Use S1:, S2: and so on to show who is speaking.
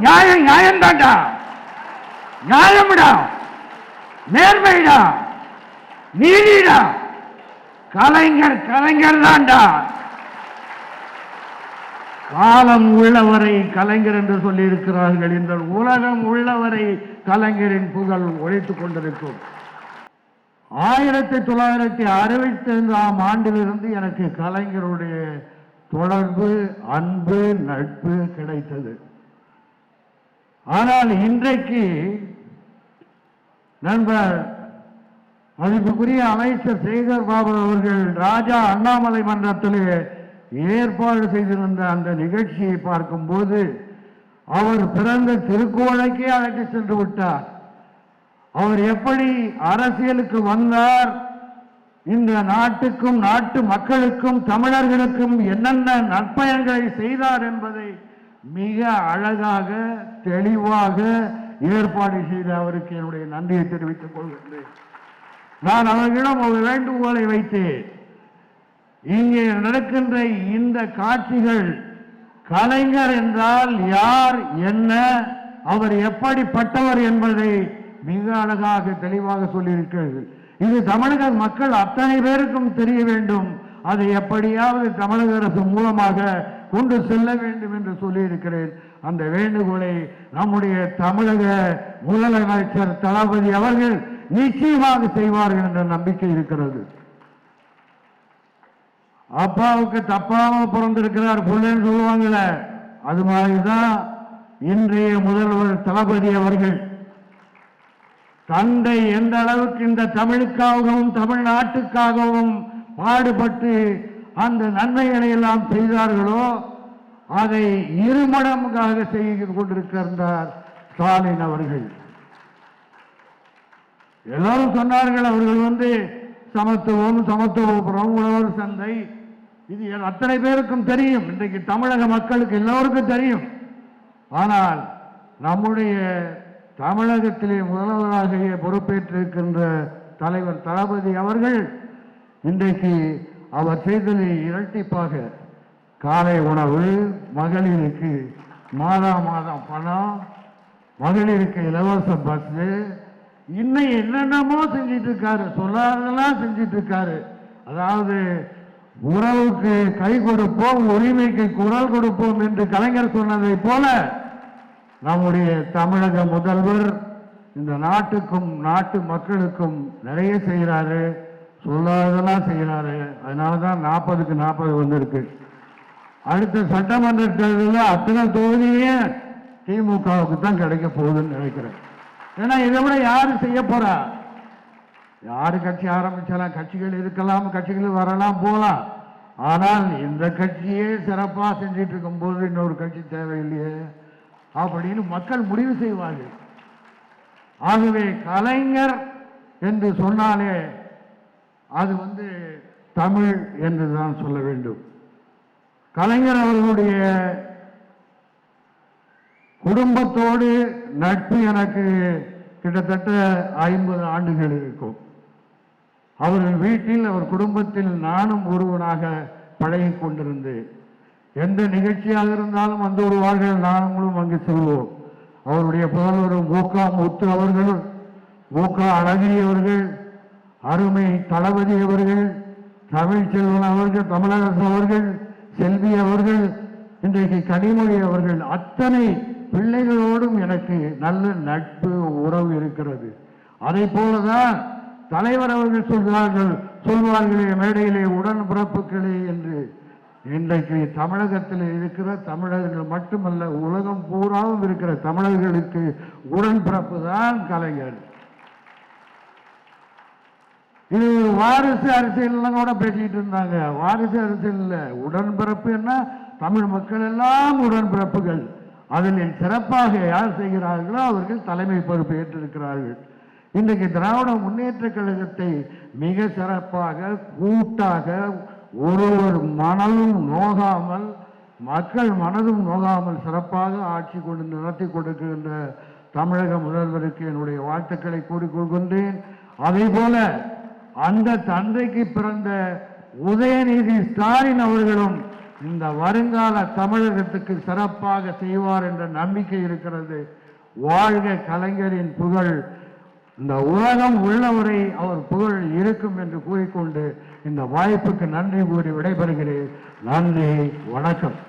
S1: நியாயம் நியாயம் தாண்டா நியாயம்டா. நேர்மைடா. நீதிடா. கலைஞர் கலைஞர் தான்டா காலம் உள்ளவரை கலைஞர் என்று சொல்லி இருக்கிறார்கள் இந்த உலகம் உள்ளவரை கலைஞரின் புகழ் ஒழித்துக் கொண்டிருக்கும். ஆயிரத்தி தொள்ளாயிரத்தி அறுபத்தி ஐந்தாம் ஆண்டிலிருந்து எனக்கு கலைஞருடைய தொடர்பு அன்பு நட்பு கிடைத்தது. ஆனால் இன்றைக்கு நண்பர் மதிப்புக்குரிய அமைச்சர் சேகர் பாபு அவர்கள் ராஜா அண்ணாமலை மன்றத்தில் ஏற்பாடு செய்திருந்த அந்த நிகழ்ச்சியை பார்க்கும்போது அவர் பிறந்த திருக்கோளைக்கே அழைத்து சென்று விட்டார். அவர் எப்படி அரசியலுக்கு வந்தார்? இந்த நாட்டுக்கும் நாட்டு மக்களுக்கும் தமிழர்களுக்கும் என்னென்ன நற்பயன்களை செய்தார் என்பதை மிக அழகாக தெளிவாக ஏற்பாடு செய்த அவருக்கு என்னுடைய நன்றியை தெரிவித்துக் கொள்கின்றேன். நான் அவர்களிடம் ஒரு வேண்டுகோளை வைத்தேன். இங்கே நடக்கின்ற இந்த காட்சிகள் கலைஞர் என்றால் யார் என்ன அவர் எப்படிப்பட்டவர் என்பதை மிக அழகாக தெளிவாக சொல்லியிருக்கிறது இது தமிழக மக்கள் அத்தனை பேருக்கும் தெரிய வேண்டும். அதை எப்படியாவது தமிழக அரசு மூலமாக கொண்டு செல்ல வேண்டும் என்று சொல்லியிருக்கிறேன். அந்த வேண்டுகோளை நம்முடைய தமிழக முதலமைச்சர் தளபதி அவர்கள் நிச்சயமாக செய்வார்கள் என்ற நம்பிக்கை இருக்கிறது. அப்பாவுக்கு தப்பாம பிறந்திருக்கிறார் பிள்ளைன்னு சொல்லுவாங்கல்ல அது மாதிரிதான் இன்றைய முதல்வர் தளபதி அவர்கள். தந்தை எந்த அளவுக்கு இந்த தமிழுக்காகவும் தமிழ்நாட்டுக்காகவும் பாடுபட்டு அந்த நன்மைகளை எல்லாம் செய்தார்களோ அதை இருமடங்காக செய்து கொண்டிருக்கின்றார் ஸ்டாலின் அவர்கள். எல்லாரும் சொன்னார்கள் அவர்கள் வந்து சமத்துவம் சமத்துவபுரம் உழவர் சந்தை. இது அத்தனை பேருக்கும் தெரியும். இன்றைக்கு தமிழக மக்களுக்கு எல்லோருக்கும் தெரியும். ஆனால் நம்முடைய தமிழகத்திலே முதல்வராக பொறுப்பேற்றிருக்கின்ற தலைவர் தளபதி அவர்கள் இன்றைக்கு அவர் செய்ததை இரட்டிப்பாக காலை உணவு மகளிருக்கு மாதா மாதம் பணம் மகளிருக்கு இலவச பஸ் இன்னும் என்னென்னமோ செஞ்சிட்டு இருக்காரு சொல்லாதெல்லாம் செஞ்சிட்டு இருக்காரு அதாவது உறவுக்கு கை கொடுப்போம் உரிமைக்கு குரல் கொடுப்போம் என்று கலைஞர் சொன்னதை போல நம்முடைய தமிழக முதல்வர் இந்த நாட்டுக்கும் நாட்டு மக்களுக்கும் நிறைய செய்கிறாரு. சொல்லாததெல்லாம் செய்கிறாரு. அதனால தான் நாற்பதுக்கு நாற்பது வந்திருக்கு. அடுத்த சட்டமன்ற தேர்தலில் அத்தனை தொகுதியே திமுகவுக்கு தான் கிடைக்க போகுதுன்னு நினைக்கிறேன். ஏன்னா இதை விட யாரு செய்ய போறா? யாரு கட்சி ஆரம்பிச்சாலும் கட்சிகள் இருக்கலாம் கட்சிகள் வரலாம் போகலாம். ஆனால் இந்த கட்சியே சிறப்பாக செஞ்சிட்டு இருக்கும்போது இன்னொரு கட்சி தேவையில்லையே. அப்படின்னு மக்கள் முடிவு செய்வார்கள். ஆகவே கலைஞர் என்று சொன்னாலே அது வந்து தமிழ் என்று தான் சொல்ல வேண்டும். கலைஞர் அவர்களுடைய குடும்பத்தோடு நட்பு எனக்கு கிட்டத்தட்ட ஐம்பது ஆண்டுகள் இருக்கும். அவர்கள் வீட்டில் அவர் குடும்பத்தில் நானும் ஒருவனாக பழகி கொண்டிருந்தேன். எந்த நிகழ்ச்சியாக இருந்தாலும் வந்து வருவார்கள் நாங்களும் அங்கு செல்வோம். அவருடைய புதல்வரும் மூக்கா முத்து அவர்கள் மூக்கா அழகிரி அவர்கள் அருமை தளபதி அவர்கள் தமிழ்ச்செல்வன் அவர்கள் தமிழரசு அவர்கள் செல்வி அவர்கள் இன்றைக்கு கனிமொழி அவர்கள் அத்தனை பிள்ளைகளோடும் எனக்கு நல்ல நட்பு உறவு இருக்கிறது. அதை போலதான் தலைவர் அவர்கள் சொல்கிறார்கள் சொல்வார்களே மேடையிலே உடன்பிறப்புகளே என்று. இன்றைக்கு தமிழகத்தில் இருக்கிற தமிழர்கள் மட்டுமல்ல உலகம் பூராவும் இருக்கிற தமிழர்களுக்கு உடன்பிறப்பு தான் கலைஞர் இது ஒரு வாரிசு அரசியல்லாம் கூட பேசிக்கிட்டு இருந்தாங்க. வாரிசு அரசியல் இல்லை உடன்பிறப்பு என்ன? தமிழ் மக்கள் எல்லாம் உடன்பிறப்புகள். அதில் சிறப்பாக யார் செய்கிறார்களோ அவர்கள் தலைமை பொறுப்பு ஏற்றிருக்கிறார்கள். இன்றைக்கு திராவிட முன்னேற்ற கழகத்தை மிக சிறப்பாக கூட்டாக ஒருவர் மனதும் நோகாமல் மக்கள் மனதும் நோகாமல் சிறப்பாக ஆட்சி கொண்டு நடத்தி கொடுக்கின்ற தமிழக முதல்வருக்கு என்னுடைய வாழ்த்துக்களை கூறிக்கொள்கின்றேன் அதே போல அந்த தந்தைக்கு பிறந்த உதயநிதி ஸ்டாலின் அவர்களும் இந்த வருங்கால தமிழகத்துக்கு சிறப்பாக செய்வார் என்ற நம்பிக்கை இருக்கிறது. வாழ்க கலைஞரின் புகழ். இந்த உலகம் உள்ளவரை அவர் புகழ் இருக்கும் என்று கூறிக்கொண்டு இந்த வாய்ப்புக்கு நன்றி கூறி விடைபெறுகிறேன். நன்றி வணக்கம்.